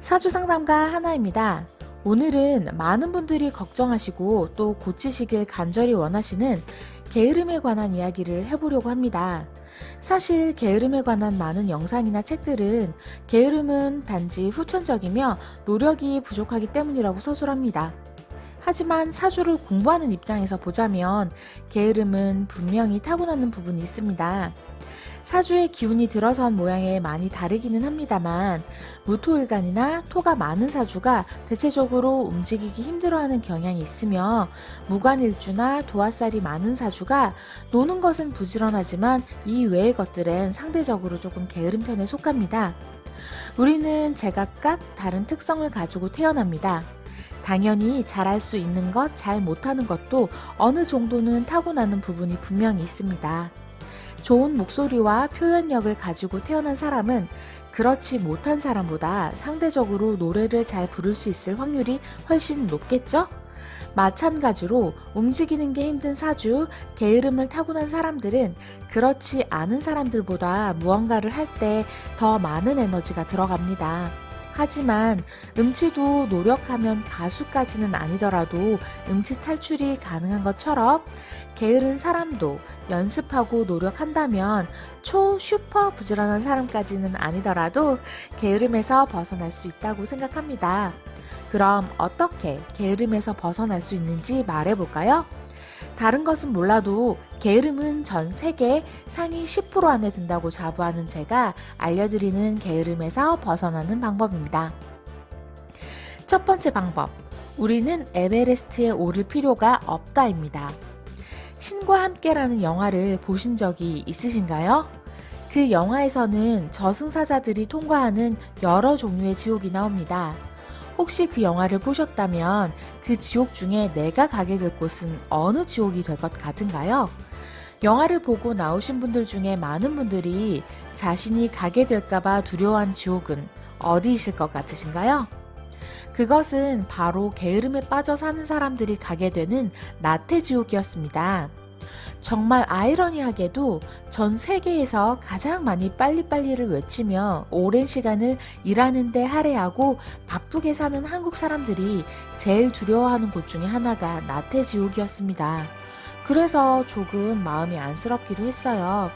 사주 상담가 하나입니다. 오늘은 많은 분들이 걱정하시고 또 고치시길 간절히 원하시는 게으름에 관한 이야기를 해보려고 합니다. 사실 게으름에 관한 많은 영상이나 책들은 게으름은 단지 후천적이며 노력이 부족하기 때문이라고 서술합니다. 하지만 사주를 공부하는 입장에서 보자면 게으름은 분명히 타고나는 부분이 있습니다. 사주의 기운이 들어선 모양에 많이 다르기는 합니다만 무토일간이나 토가 많은 사주가 대체적으로 움직이기 힘들어하는 경향이 있으며 무관일주나 도화살이 많은 사주가 노는 것은 부지런하지만 이 외의 것들은 상대적으로 조금 게으른 편에 속합니다. 우리는 제각각 다른 특성을 가지고 태어납니다. 당연히 잘할 수 있는 것, 잘 못하는 것도 어느 정도는 타고나는 부분이 분명히 있습니다. 좋은 목소리와 표현력을 가지고 태어난 사람은 그렇지 못한 사람보다 상대적으로 노래를 잘 부를 수 있을 확률이 훨씬 높겠죠? 마찬가지로 움직이는 게 힘든 사주, 게으름을 타고난 사람들은 그렇지 않은 사람들보다 무언가를 할 때 더 많은 에너지가 들어갑니다. 하지만 음치도 노력하면 가수까지는 아니더라도 음치 탈출이 가능한 것처럼 게으른 사람도 연습하고 노력한다면 초 슈퍼 부지런한 사람까지는 아니더라도 게으름에서 벗어날 수 있다고 생각합니다. 그럼 어떻게 게으름에서 벗어날 수 있는지 말해볼까요? 다른 것은 몰라도 게으름은 전 세계 상위 10% 안에 든다고 자부하는 제가 알려드리는 게으름에서 벗어나는 방법입니다. 첫 번째 방법. 우리는 에베레스트에 오를 필요가 없다입니다. 신과 함께라는 영화를 보신 적이 있으신가요? 그 영화에서는 저승사자들이 통과하는 여러 종류의 지옥이 나옵니다. 혹시 그 영화를 보셨다면 그 지옥 중에 내가 가게 될 곳은 어느 지옥이 될 것 같은가요? 영화를 보고 나오신 분들 중에 많은 분들이 자신이 가게 될까봐 두려워한 지옥은 어디이실 것 같으신가요? 그것은 바로 게으름에 빠져 사는 사람들이 가게 되는 나태지옥이었습니다. 정말 아이러니하게도 전 세계에서 가장 많이 빨리빨리를 외치며 오랜 시간을 일하는데 할애하고 바쁘게 사는 한국 사람들이 제일 두려워하는 곳 중에 하나가 나태지옥이었습니다. 그래서 조금 마음이 안쓰럽기도 했어요.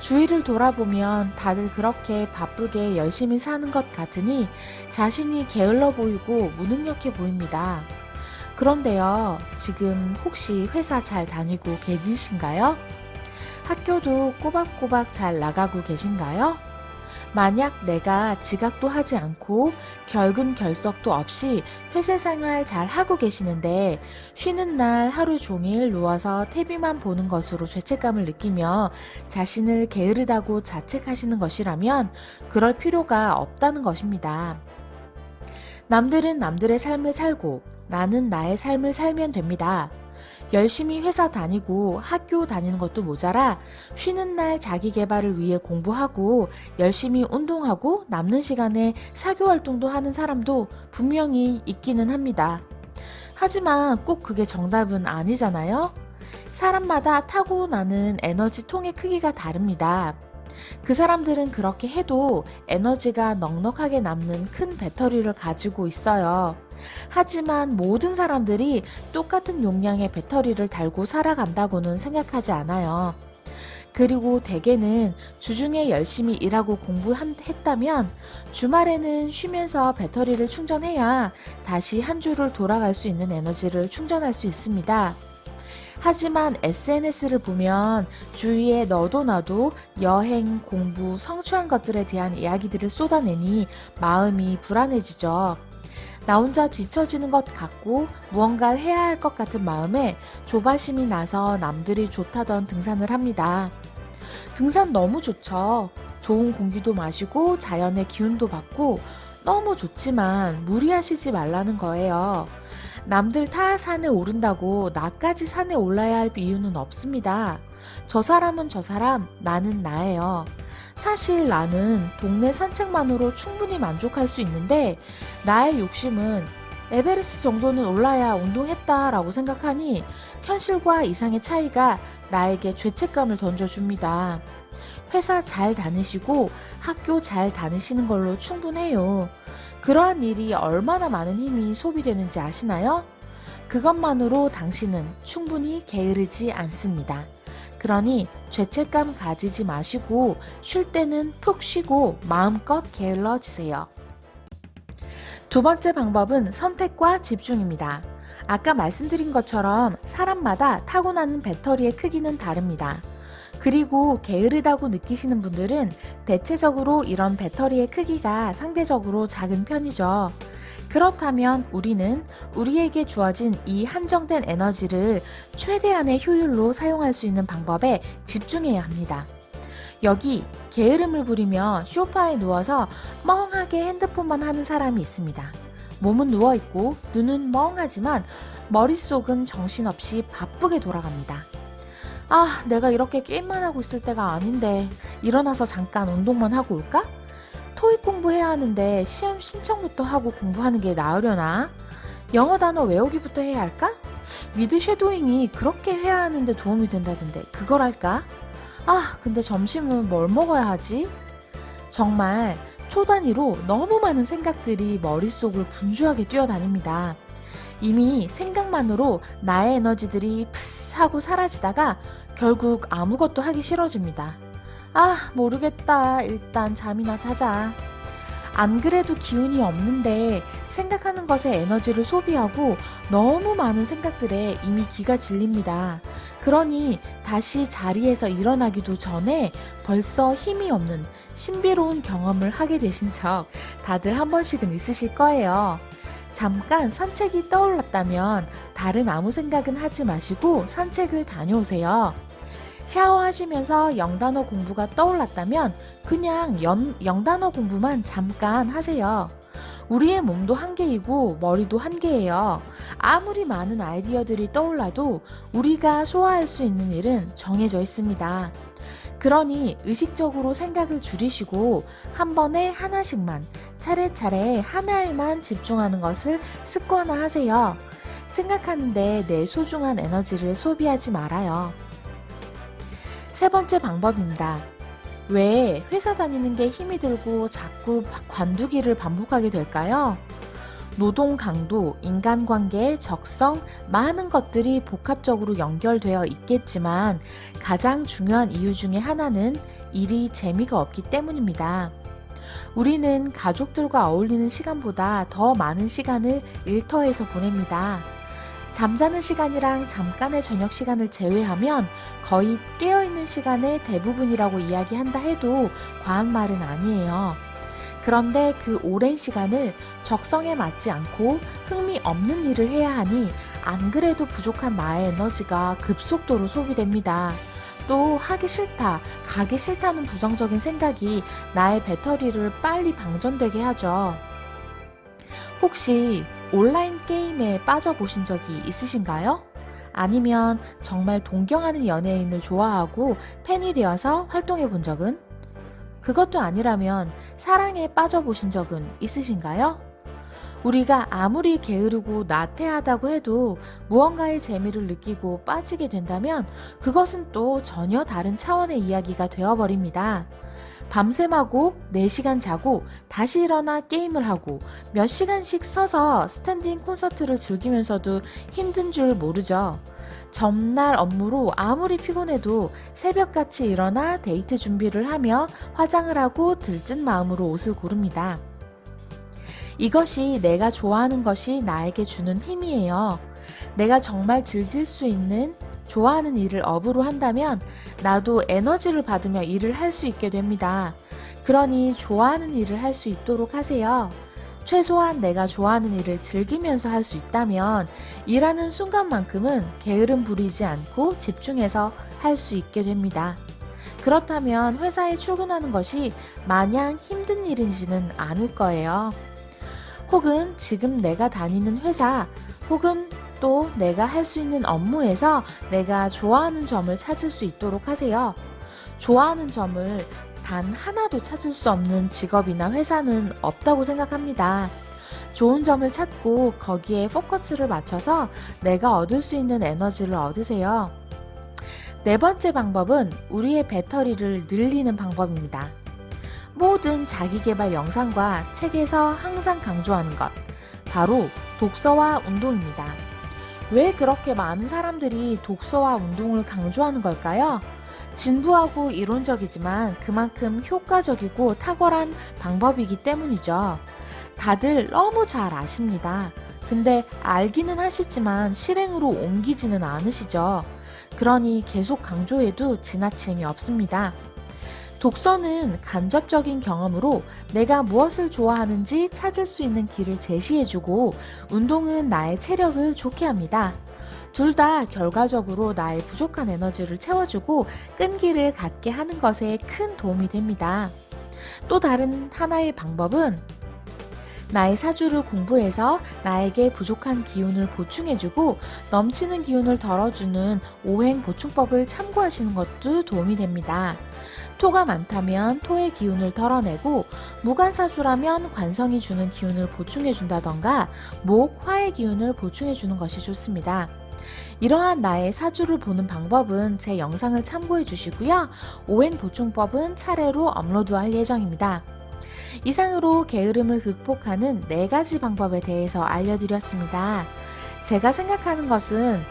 주위를 돌아보면 다들 그렇게 바쁘게 열심히 사는 것 같으니 자신이 게을러 보이고 무능력해 보입니다. 그런데요, 지금 혹시 회사 잘 다니고 계신가요? 학교도 꼬박꼬박 잘 나가고 계신가요? 만약 내가 지각도 하지 않고 결근 결석도 없이 회사 생활 잘 하고 계시는데 쉬는 날 하루 종일 누워서 TV만 보는 것으로 죄책감을 느끼며 자신을 게으르다고 자책하시는 것이라면 그럴 필요가 없다는 것입니다. 남들은 남들의 삶을 살고 나는 나의 삶을 살면 됩니다. 열심히 회사 다니고 학교 다니는 것도 모자라 쉬는 날 자기 개발을 위해 공부하고 열심히 운동하고 남는 시간에 사교 활동도 하는 사람도 분명히 있기는 합니다. 하지만 꼭 그게 정답은 아니잖아요? 사람마다 타고나는 에너지 통의 크기가 다릅니다. 그 사람들은 그렇게 해도 에너지가 넉넉하게 남는 큰 배터리를 가지고 있어요. 하지만 모든 사람들이 똑같은 용량의 배터리를 달고 살아간다고는 생각하지 않아요. 그리고 대개는 주중에 열심히 일하고 공부했다면 주말에는 쉬면서 배터리를 충전해야 다시 한 주를 돌아갈 수 있는 에너지를 충전할 수 있습니다. 하지만 SNS를 보면 주위에 너도 나도 여행, 공부, 성취한 것들에 대한 이야기들을 쏟아내니 마음이 불안해지죠. 나 혼자 뒤처지는 것 같고 무언가를 해야 할 것 같은 마음에 조바심이 나서 남들이 좋다던 등산을 합니다. 등산 너무 좋죠. 좋은 공기도 마시고 자연의 기운도 받고 너무 좋지만 무리하시지 말라는 거예요. 남들 다 산에 오른다고 나까지 산에 올라야 할 이유는 없습니다. 저 사람은 저 사람, 나는 나예요. 사실 나는 동네 산책만으로 충분히 만족할 수 있는데 나의 욕심은 에베레스트 정도는 올라야 운동했다라고 생각하니 현실과 이상의 차이가 나에게 죄책감을 던져줍니다. 회사 잘 다니시고 학교 잘 다니시는 걸로 충분해요. 그러한 일이 얼마나 많은 힘이 소비되는지 아시나요? 그것만으로 당신은 충분히 게으르지 않습니다. 그러니 죄책감 가지지 마시고 쉴 때는 푹 쉬고 마음껏 게을러지세요. 두 번째 방법은 선택과 집중입니다. 아까 말씀드린 것처럼 사람마다 타고나는 배터리의 크기는 다릅니다. 그리고 게으르다고 느끼시는 분들은 대체적으로 이런 배터리의 크기가 상대적으로 작은 편이죠. 그렇다면 우리는 우리에게 주어진 이 한정된 에너지를 최대한의 효율로 사용할 수 있는 방법에 집중해야 합니다. 여기 게으름을 부리며 쇼파에 누워서 멍하게 핸드폰만 하는 사람이 있습니다. 몸은 누워있고 눈은 멍하지만 머릿속은 정신없이 바쁘게 돌아갑니다. 아, 내가 이렇게 게임만 하고 있을 때가 아닌데 일어나서 잠깐 운동만 하고 올까? 토익 공부해야 하는데 시험 신청부터 하고 공부하는 게 나으려나? 영어 단어 외우기부터 해야 할까? 미드 쉐도잉이 그렇게 해야 하는데 도움이 된다던데 그걸 할까? 아, 근데 점심은 뭘 먹어야 하지? 정말 초 단위로 너무 많은 생각들이 머릿속을 분주하게 뛰어다닙니다. 이미 생각만으로 나의 에너지들이 푸스 하고 사라지다가 결국 아무것도 하기 싫어집니다. 아, 모르겠다. 일단 잠이나 자자. 안 그래도 기운이 없는데 생각하는 것에 에너지를 소비하고 너무 많은 생각들에 이미 기가 질립니다. 그러니 다시 자리에서 일어나기도 전에 벌써 힘이 없는 신비로운 경험을 하게 되신 적 다들 한 번씩은 있으실 거예요. 잠깐 산책이 떠올랐다면 다른 아무 생각은 하지 마시고 산책을 다녀오세요. 샤워하시면서 영단어 공부가 떠올랐다면 그냥 연, 영단어 공부만 잠깐 하세요. 우리의 몸도 한계이고 머리도 한계예요. 아무리 많은 아이디어들이 떠올라도 우리가 소화할 수 있는 일은 정해져 있습니다. 그러니 의식적으로 생각을 줄이시고 한 번에 하나씩만 차례차례 하나에만 집중하는 것을 습관화하세요. 생각하는데 내 소중한 에너지를 소비하지 말아요. 세 번째 방법입니다. 왜 회사 다니는 게 힘이 들고 자꾸 관두기를 반복하게 될까요? 노동 강도, 인간관계, 적성, 많은 것들이 복합적으로 연결되어 있겠지만 가장 중요한 이유 중에 하나는 일이 재미가 없기 때문입니다. 우리는 가족들과 어울리는 시간보다 더 많은 시간을 일터에서 보냅니다. 잠자는 시간이랑 잠깐의 저녁 시간을 제외하면 거의 깨어있는 시간의 대부분이라고 이야기한다 해도 과한 말은 아니에요. 그런데 그 오랜 시간을 적성에 맞지 않고 흥미 없는 일을 해야 하니 안 그래도 부족한 나의 에너지가 급속도로 소비됩니다. 또 하기 싫다, 가기 싫다는 부정적인 생각이 나의 배터리를 빨리 방전되게 하죠. 혹시 온라인 게임에 빠져보신 적이 있으신가요? 아니면 정말 동경하는 연예인을 좋아하고 팬이 되어서 활동해 본 적은? 그것도 아니라면 사랑에 빠져보신 적은 있으신가요? 우리가 아무리 게으르고 나태하다고 해도 무언가의 재미를 느끼고 빠지게 된다면 그것은 또 전혀 다른 차원의 이야기가 되어버립니다. 밤샘하고 4시간 자고 다시 일어나 게임을 하고 몇 시간씩 서서 스탠딩 콘서트를 즐기면서도 힘든 줄 모르죠. 전날 업무로 아무리 피곤해도 새벽같이 일어나 데이트 준비를 하며 화장을 하고 들뜬 마음으로 옷을 고릅니다. 이것이 내가 좋아하는 것이 나에게 주는 힘이에요. 내가 정말 즐길 수 있는 좋아하는 일을 업으로 한다면 나도 에너지를 받으며 일을 할 수 있게 됩니다. 그러니 좋아하는 일을 할 수 있도록 하세요. 최소한 내가 좋아하는 일을 즐기면서 할 수 있다면 일하는 순간만큼은 게으름 부리지 않고 집중해서 할 수 있게 됩니다. 그렇다면 회사에 출근하는 것이 마냥 힘든 일이지는 않을 거예요. 혹은 지금 내가 다니는 회사 혹은 또 내가 할 수 있는 업무에서 내가 좋아하는 점을 찾을 수 있도록 하세요. 좋아하는 점을 단 하나도 찾을 수 없는 직업이나 회사는 없다고 생각합니다. 좋은 점을 찾고 거기에 포커스를 맞춰서 내가 얻을 수 있는 에너지를 얻으세요. 네 번째 방법은 우리의 배터리를 늘리는 방법입니다. 모든 자기개발 영상과 책에서 항상 강조하는 것. 바로 독서와 운동입니다. 왜 그렇게 많은 사람들이 독서와 운동을 강조하는 걸까요? 진부하고 이론적이지만 그만큼 효과적이고 탁월한 방법이기 때문이죠. 다들 너무 잘 아십니다. 근데 알기는 하시지만 실행으로 옮기지는 않으시죠. 그러니 계속 강조해도 지나침이 없습니다. 독서는 간접적인 경험으로 내가 무엇을 좋아하는지 찾을 수 있는 길을 제시해주고 운동은 나의 체력을 좋게 합니다. 둘 다 결과적으로 나의 부족한 에너지를 채워주고 끈기를 갖게 하는 것에 큰 도움이 됩니다. 또 다른 하나의 방법은 나의 사주를 공부해서 나에게 부족한 기운을 보충해주고 넘치는 기운을 덜어주는 오행 보충법을 참고하시는 것도 도움이 됩니다. 토가 많다면 토의 기운을 덜어내고 무관사주라면 관성이 주는 기운을 보충해준다던가 목, 화의 기운을 보충해주는 것이 좋습니다. 이러한 나의 사주를 보는 방법은 제 영상을 참고해 주시고요. 오행 보충법은 차례로 업로드할 예정입니다. 이상으로 게으름을 극복하는 네 가지 방법에 대해서 알려드렸습니다. 제가 생각하는 것은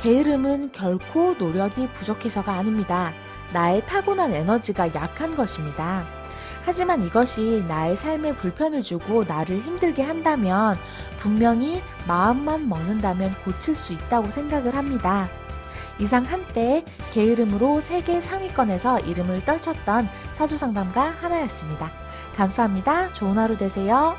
게으름은 결코 노력이 부족해서가 아닙니다. 나의 타고난 에너지가 약한 것입니다. 하지만 이것이 나의 삶에 불편을 주고 나를 힘들게 한다면 분명히 마음만 먹는다면 고칠 수 있다고 생각을 합니다. 이상 한때 게으름으로 세계 상위권에서 이름을 떨쳤던 사주상담가 하나였습니다. 감사합니다. 좋은 하루 되세요.